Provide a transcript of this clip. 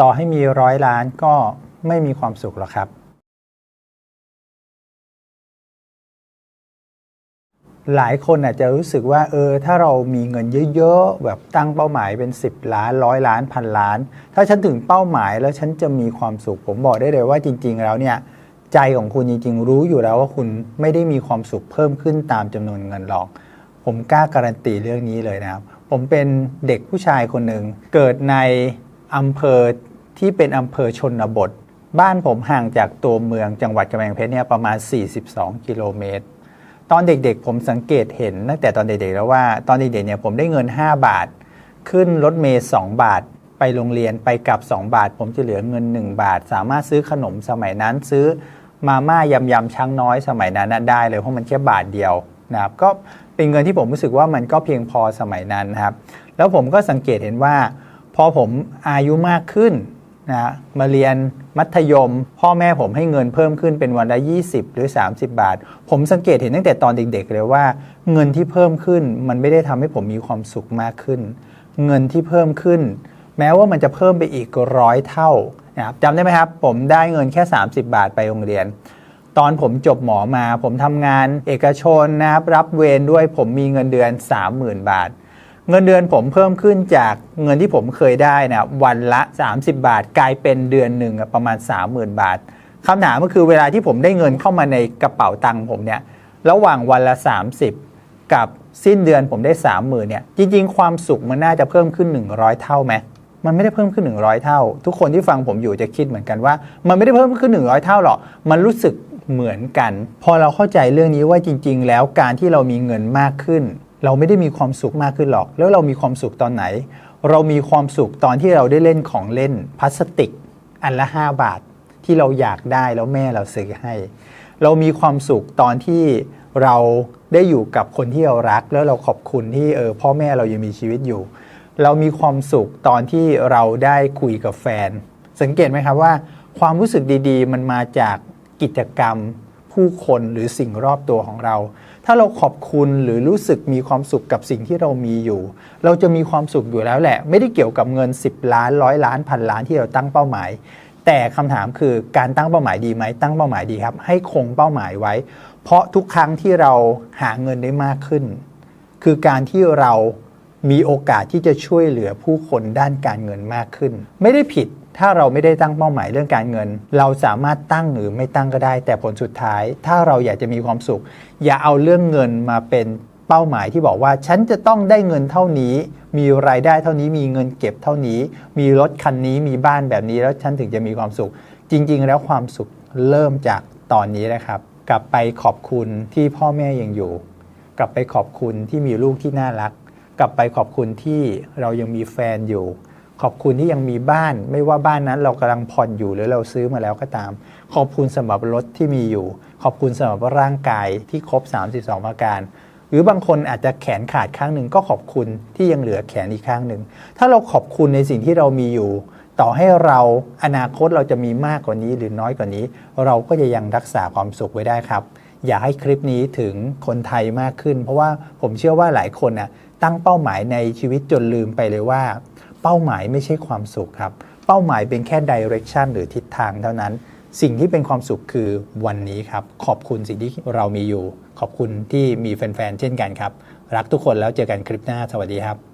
ต่อให้มีร้อยล้านก็ไม่มีความสุขหรอกครับ หลายคนอาจจะรู้สึกว่าเออถ้าเรามีเงินเยอะๆแบบตั้งเป้าหมายเป็น 10 ล้านร้อยล้านพันล้าน ถ้าฉันถึงเป้าหมายแล้วฉันจะมีความสุข ผมบอกได้เลยว่าจริง ๆ แล้วเนี่ยใจของคุณจริง ๆ รู้อยู่แล้วว่าคุณไม่ได้มีความสุขเพิ่มขึ้นตามจำนวนเงินหรอก ผมกล้าการันตีเรื่องนี้เลยนะครับ ผมเป็นเด็กผู้ชายคนหนึ่งเกิดในอำเภอ ที่เป็นอำเภอชนบท บ้านผมห่างจากตัวเมืองจังหวัดกำแพงเพชรเนี่ยประมาณ 42 กิโลเมตร ตอนเด็กๆ ผมสังเกตเห็นตั้งแต่ตอนเด็กๆแล้วว่าตอนเด็กๆเนี่ยผมได้เงิน 5 บาท ขึ้นรถเมล์2บาท ไปโรงเรียนไปกลับ 2 บาท ผมจะเหลือเงิน 1 บาท สามารถซื้อขนมสมัยนั้นซื้อมาม่ายำยำช้างน้อยสมัยนั้นนะได้เลยเพราะมันแค่บาทเดียวนะครับก็เป็นเงินที่ผมรู้สึกว่ามันก็เพียงพอสมัยนั้นนะครับ แล้วผมก็สังเกตเห็นว่า พอผมอายุมากขึ้น นะมาเรียนมัธยม พ่อแม่ผมให้เงินเพิ่มขึ้นเป็นวันละ 20 หรือ 30 บาท ผมสังเกตเห็นตั้งแต่ตอนเด็กๆเลยว่า เงินที่เพิ่มขึ้นมันไม่ได้ทำให้ผมมีความสุขมากขึ้น เงินที่เพิ่มขึ้น แม้ว่ามันจะเพิ่มไปอีกร้อยเท่านะครับจำได้ไหมครับ ผมได้เงินแค่ 30 บาทไปโรงเรียน ตอนผมจบหมอมา ผมทำงานเอกชนนะครับรับเวรด้วยผมมีเงินเดือน 30,000 บาท เงินเดือนผมเพิ่มขึ้นจากเงินที่ผมเคยได้นะวันละ 30 บาท กลายเป็นเดือนหนึ่งประมาณ 30,000 บาทคำถามก็คือเวลาที่ผมได้เงินเข้ามาในกระเป๋าตังค์ผมเนี่ยระหว่างวันละ 30 กับสิ้นเดือนผมได้ 30,000เนี่ยจริงๆ ความสุขมันน่าจะเพิ่มขึ้น 100 เท่าไหมมันไม่ได้เพิ่มขึ้น 100 เท่า ทุกคนที่ฟังผมอยู่จะคิดเหมือนกันว่า มันไม่ได้เพิ่มขึ้น 100 เท่าหรอกมันรู้สึกเหมือนกัน พอเราเข้าใจเรื่องนี้ว่าจริง ๆ แล้วการที่เรามีเงินมากขึ้น เราไม่ได้มีความสุขมากขึ้นหรอก แล้วเรามีความสุขตอนไหน เรามีความสุขตอนที่เราได้เล่นของเล่นพลาสติก อันละ 5 บาทที่เราอยากได้แล้วแม่เราซื้อให้ เรามีความสุขตอนที่เราได้อยู่กับคนที่เรารัก แล้วเราขอบคุณที่เออพ่อแม่เรายังมีชีวิตอยู่ เรามีความสุขตอนที่เราได้คุยกับแฟน สังเกตไหมครับว่า ความรู้สึกดี ๆ มันมาจากกิจกรรม ผู้คนหรือสิ่งรอบตัวของเรา ถ้าเราขอบคุณหรือรู้สึกมีความสุขกับสิ่งที่เรามีอยู่ เราจะมีความสุขอยู่แล้วแหละ ไม่ได้เกี่ยวกับเงิน 10 ล้านร้อยล้านพันล้านที่เราตั้งเป้าหมาย แต่คำถามคือการตั้งเป้าหมายดีไหมตั้งเป้าหมายดีครับ ให้คงเป้าหมายไว้ เพราะทุกครั้งที่เราหาเงินได้มากขึ้น คือการที่เรามีโอกาสที่จะช่วยเหลือผู้คนด้านการเงินมากขึ้น ไม่ได้ผิด ถ้าเราไม่ได้ตั้งเป้าหมายเรื่องการเงิน เราสามารถตั้งหรือไม่ตั้งก็ได้ แต่ผลสุดท้าย ถ้าเราอยากจะมีความสุข อย่าเอาเรื่องเงินมาเป็นเป้าหมายที่บอกว่า ฉันจะต้องได้เงินเท่านี้ มีรายได้เท่านี้มีเงินเก็บเท่านี้ มีรถคันนี้มีบ้านแบบนี้แล้วฉันถึงจะมีความสุข จริง ๆ แล้วความสุขเริ่มจากตอนนี้นะครับ กลับไปขอบคุณที่พ่อแม่ยังอยู่ กลับไปขอบคุณที่มีลูกที่น่ารัก กลับไปขอบคุณที่เรายังมีแฟนอยู่ ขอบคุณที่ยังมีบ้าน ไม่ว่าบ้านนั้นเรากำลังผ่อนอยู่หรือเราซื้อมาแล้วก็ตาม ขอบคุณสำหรับรถที่มีอยู่ ขอบคุณสำหรับร่างกายที่ครบ 32 ประการ หรือบางคนอาจจะแขนขาดข้างหนึ่งก็ขอบคุณที่ยังเหลือแขนอีกข้างหนึ่งถ้าเราขอบคุณในสิ่งที่เรามีอยู่ ต่อให้เราอนาคตเราจะมีมากกว่านี้หรือน้อยกว่านี้ เราก็จะยังรักษาความสุขไว้ได้ครับอยากให้คลิปนี้ถึงคนไทยมากขึ้น เพราะว่าผมเชื่อว่าหลายคนน่ะตั้งเป้าหมายในชีวิตจนลืมไปเลยว่า เป้าหมายไม่ใช่ความสุขครับ เป้าหมายเป็นแค่ดิเรกชันหรือทิศทางเท่านั้น สิ่งที่เป็นความสุขคือวันนี้ครับ ขอบคุณสิ่งที่เรามีอยู่ ขอบคุณที่มีแฟนๆ เช่นกันครับ รักทุกคนแล้วเจอกันคลิปหน้า สวัสดีครับ